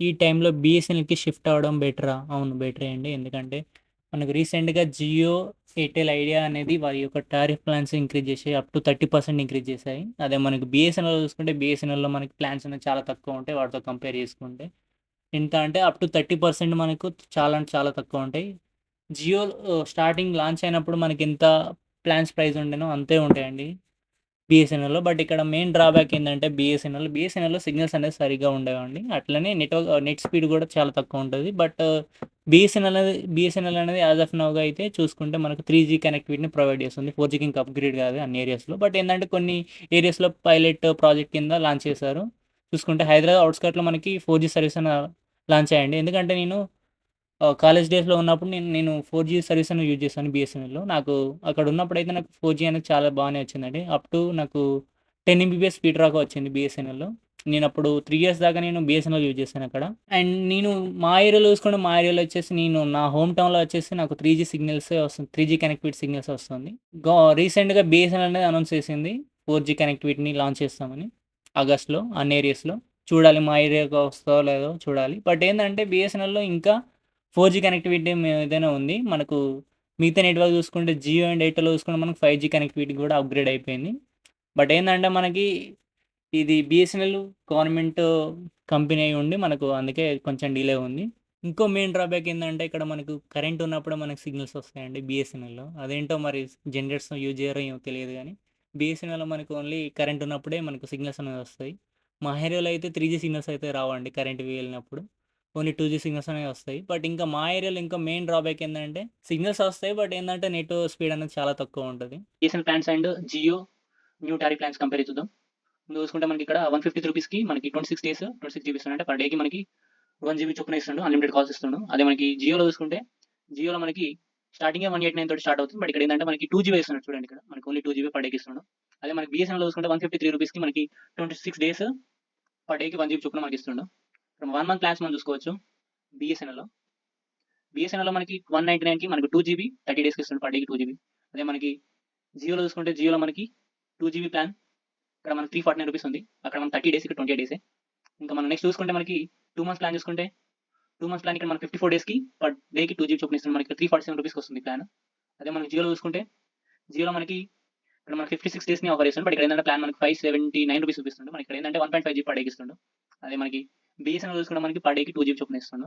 ఈ టైంలో బీఎస్ఎన్ఎల్‌కి షిఫ్ట్ అవ్వడం బెటరా? అవును. బెటరే అండి. ఎందుకంటే మనకు రీసెంట్‌గా జియో, ఎయిర్టెల్, ఐడియా అనేది వారి యొక్క టారిఫ్ ప్లాన్స్ ఇంక్రీజ్ చేసి అప్ టు 30% ఇంక్రీజ్ చేశాయి. అదే మనకు బీఎస్ఎన్ఎల్ చూసుకుంటే బీఎస్ఎన్ఎల్‌లో మనకి ప్లాన్స్ అనేవి చాలా తక్కువ ఉంటాయి. వాటితో కంపేర్ చేసుకుంటే. ఎంత అంటే అప్ టు 30% మనకు చాలా అంటే చాలా తక్కువ ఉంటాయి. జియో స్టార్టింగ్ లాంచ్ అయినప్పుడు మనకి ఎంత ప్లాన్స్ ప్రైస్ ఉండేనో అంతే ఉంటాయండి. బిఎస్ఎన్ఎల్లో బట్ ఇక్కడ మెయిన్ డ్రాబ్యాక్ ఏంటంటే బీఎస్ఎన్ఎల్, బిఎస్ఎన్ఎల్లో సిగ్నల్స్ అనేది సరిగ్గా ఉండేవండి అట్లనే నెట్‌వర్క్ నెట్ స్పీడ్ కూడా చాలా తక్కువ ఉంటుంది బట్ బీఎస్ఎన్ఎల్ అనేది బీఎస్ఎన్ఎల్ అనేది యాజ్ ఆఫ్ నౌగా అయితే చూసుకుంటే మనకు త్రీ జీ కనెక్టివిటీని ప్రొవైడ్ చేస్తుంది. ఫోర్ జీకి ఇంకా అప్‌గ్రేడ్ కాదు అన్ని ఏరియాస్‌లో. బట్ ఏంటంటే కొన్ని ఏరియాస్‌లో పైలట్ ప్రాజెక్ట్ కింద లాంచ్ చేశారు. చూసుకుంటే హైదరాబాద్ అవుట్స్కట్లో మనకి ఫోర్ జీ సర్వీస్ అని లాంచ్ అయ్యండి ఎందుకంటే నేను కాలేజ్ డేస్‌లో ఉన్నప్పుడు నేను నేను ఫోర్ జీ సర్వీస్ అనేది యూజ్ చేశాను బిఎస్ఎన్ఎల్లో నాకు అక్కడ ఉన్నప్పుడైతే నాకు ఫోర్ జీ అనేది చాలా బాగానే వచ్చిందండి. అప్ టు నాకు టెన్ ఎంబీబీఎస్ స్పీడ్ రాక వచ్చింది బీఎస్ఎన్ఎల్‌లో. నేనప్పుడు 3 ఇయర్స్ దాకా నేను బీఎస్ఎన్ఎల్ యూజ్ చేశాను అక్కడ. అండ్ నేను మా ఏరియాలో చూసుకుంటే మా ఏరియాలో వచ్చేసి నేను నా హోమ్ టౌన్‌లో వచ్చేసి నాకు త్రీ జీ సిగ్నల్స్ వస్తుంది. త్రీ జీ కనెక్టివిటీ సిగ్నల్స్ వస్తుంది. రీసెంట్‌గా బిఎస్ఎన్ఎల్ అనేది అనౌన్స్ చేసింది. ఫోర్ జీ కనెక్టివిటీని లాంచ్ చేస్తామని ఆగస్ట్‌లో అన్ని ఏరియాస్‌లో. చూడాలి మా ఏరియాకి వస్తుందో లేదో చూడాలి. బట్ ఏంటంటే బిఎస్ఎన్ఎల్లో ఇంకా ఫోర్ జీ కనెక్టివిటీ ఏదైనా ఉంది. మనకు మిగతా నెట్‌వర్క్ చూసుకుంటే జియో అండ్ ఎయిర్టెల్ చూసుకుంటే మనకు ఫైవ్ జీ కనెక్టివిటీ కూడా అప్‌గ్రేడ్ అయిపోయింది. బట్ ఏంటంటే మనకి ఇది బీఎస్ఎన్ఎల్ గవర్నమెంట్ కంపెనీ అయి ఉండి మనకు అందుకే కొంచెం డిలే ఉంది. ఇంకో మెయిన్ డ్రాబ్యాక్ ఏంటంటే ఇక్కడ మనకు కరెంట్ ఉన్నప్పుడే మనకు సిగ్నల్స్ వస్తాయండి బిఎస్ఎన్ఎల్లో అదేంటో మరి జనరేటర్స్ యూజ్ చేయరో ఏమో తెలియదు కానీ బిఎస్ఎన్ఎల్లో మనకు ఓన్లీ కరెంట్ ఉన్నప్పుడే మనకు సిగ్నల్స్ అనేవి వస్తాయి. మా ఏరియాలో అయితే త్రీ జీ సిగ్నల్స్ అయితే రావండి కరెంట్ వెళ్ళినప్పుడు. ఓన్లీ టూ జీ సిగ్నల్స్ అనేవి వస్తాయి. బట్ ఇంకా మా ఏరియాలో ఇంకా మెయిన్ డ్రాబ్యాక్ ఏంటంటే సిగ్నల్స్ వస్తాయి. బట్ ఏంటంటే నెట్ స్పీడ్ అనేది చాలా తక్కువ ఉంటది. BSNL plans and Jio new tariff plans compare చూద్దాం. ముందు చూసుకుంటే మనకి ఇక్కడ 153 రూపీస్‌కి మనకి 26 డేస్ 26 జీబీ జీబీస్ అంటే పర్ డేకి మనకి వన్ జీబీ చొప్పున ఇస్తుండు. అన్‌లిమిటెడ్ కాల్స్ ఇస్తుండు. అదే మనకి జియోలో చూసుకుంటే జియోలో మనకి స్టార్టింగ్ వన్ ఎయిట్ నైన్ తోటి స్టార్ట్ అవుతుంది. బట్ ఇక్కడ ఏంటంటే మనకి టూ జీబీ ఇస్తున్నాడు చూడండి ఇక్కడ. మనకి ఓన్లీ టూ జీబీ పర్ డేకి ఇస్తుండు. అదే మనకి బీఎస్ఎన్ఎల్‌లో చూసుకుంటే 153 రూపీస్‌కి మనకి 26 డేస్ పర్ డేకి వన్ జీబీ చొప్పున మనకి ఇస్తుండు. వన్ మంత్ ప్లాన్స్ మనం చూసుకోవచ్చు బీఎస్ఎన్ఎల్‌లో. బీఎస్ఎన్ఎల్‌లో మనకి 199కి మనకు టూ జీబీ 30 డేస్‌కి ఇస్తుంది పర్ డేకి టూ జీబీ. అదే మనకి జియోలో చూసుకుంటే జియోలో మనకి టూ జీబీ ప్లాన్ ఇక్కడ మనకి 349 రూపీస్ ఉంది. అక్కడ మనం థర్టీ డేస్ ఇక్కడ 28 డేసే. ఇంకా మనం నెక్స్ట్ చూసుకుంటే మనకి టూ మంత్స్ ప్లాన్ చూసుకుంటే టూ మంత్స్ ప్లాన్ ఇక్కడ మనకి 54 డేస్‌కి పర్ డేకి టూ జీబీ చొప్పున త్రీ మనకి 347 రూపీస్‌కి వస్తుంది ప్లాన్. అదే మనకి జియోలో చూసుకుంటే జియోలో మనకి ఇక్కడ మనకి 56 డేస్‌ని ఆఫర్ చేస్తుంది బట్ ఇక్కడ ఏంటంటే ప్లాన్ మనకి 579 రూపీస్ చూపిస్తుంది మనకి ఇక్కడ ఏందంటే 1.5 జీబీ పర్ డేకి ఇస్తుండు. అదే మనకి బీఎస్ఎన్ఎల్ చూసుకుంటే మనకి పర్ డేకి టూ జీబీ చొప్పున ఇస్తుండు.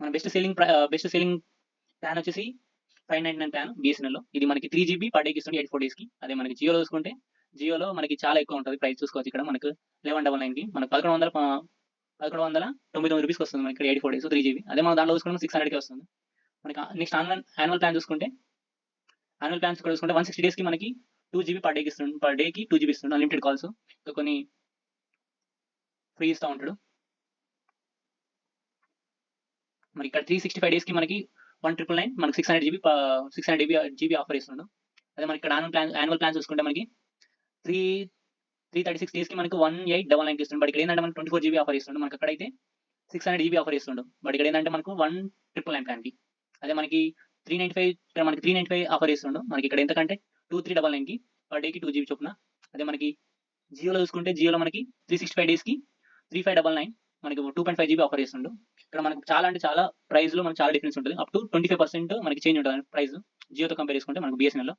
మన best selling best selling plan వచ్చేసి 599 ప్లాన్ బిఎస్ఎన్ఎల్లో ఇది మనకి త్రీ జీబీ పర్ డేకి ఇస్తుంది ఎయిట్ ఫోర్ డేస్‌కి. అదే మనకి జియోలో చూసుకుంటే జియోలో మనకి చాలా ఎక్కువ ఉంటుంది ప్రైస్ చూసుకోవచ్చు ఇక్కడ మనకు 1199కి మనకు 1100 ప 1199 రూపీస్‌కి వస్తుంది మనకి ఇక్కడ 84 డేస్ త్రీ జీబీ. అదే మనం దాంట్లో చూసుకుంటే 600కే వస్తుంది. మనకి నెక్స్ట్ ఆన్లైన్ యాన్యువల్ ప్లాన్ చూసుకుంటే యాన్యువల్ ప్లాన్స్ కూడా చూసుకుంటే 160 డేస్‌కి మనకి టూ జీబీ పర్ డేకి ఇస్తుంది పర్ డేకి టూ జీబీ ఇస్తుంది అన్‌లిమిటెడ్ కాల్స్. కొన్ని ఫ్రీ ఇస్తూ ఉంటాడు. మరి ఇక్కడ త్రీ సిక్స్టీ ఫైవ్ డేస్కి మనకి వన్ ట్రిపుల్ నైన్ మనకి six hundred GB six hundred GB GB offer ఇస్తున్నాడు. అదే మనకి ఇక్కడ ఆన్యువల్ ప్లాన్ యాన్యువల్ ప్లాన్ చూసుకుంటే మనకి త్రీ త్రీ థర్టీ సిక్స్ డేస్కి మనకి వన్ ఎయిట్ డబల్ నైన్కి ఇస్తుంది బట్ ఇక్కడ ఏంటంటే మనకి ట్వంటీ ఫోర్ జీబీ ఆఫర్ ఇస్తుండే మనకి అయితే సిక్స్ హండ్రెడ్ జీబీ ఆఫర్ ఇస్తుండు బట్ ఇక్కడ ఏంటంటే మనకు వన్ ట్రిపుల్ నైన్ ప్లాన్కి అదే మనకి త్రీ నైన్ ఫైవ్ ఇక్కడ మనకి త్రీ నైన్ ఫైవ్ ఆఫర్ ఇస్తుండు మనకి ఇక్కడ ఎంతకంటే టూ త్రీ డబల్ నైన్కి పర్ డేకి టూ జీబీ చొప్పున. అదే మనకి జియోలో చూసుకుంటే జియోలో మనకి త్రీ సిక్స్టీ ఫైవ్ డేస్కి 3599 మనకి 2.5 జీబీ ఆఫర్ చేస్తుండు. ఇక్కడ మనకు చాలా అంటే చాలా ప్రైస్లో మనకు చాలా డిఫరెన్స్ ఉంటుంది అప్ టు 25% మనకి చేంజ్ ఉంటుంది ప్రైస్. జియోతో కంపేర్ చేసుకుంటే మనకు బీఎస్ఎన్ఎల్‌లో.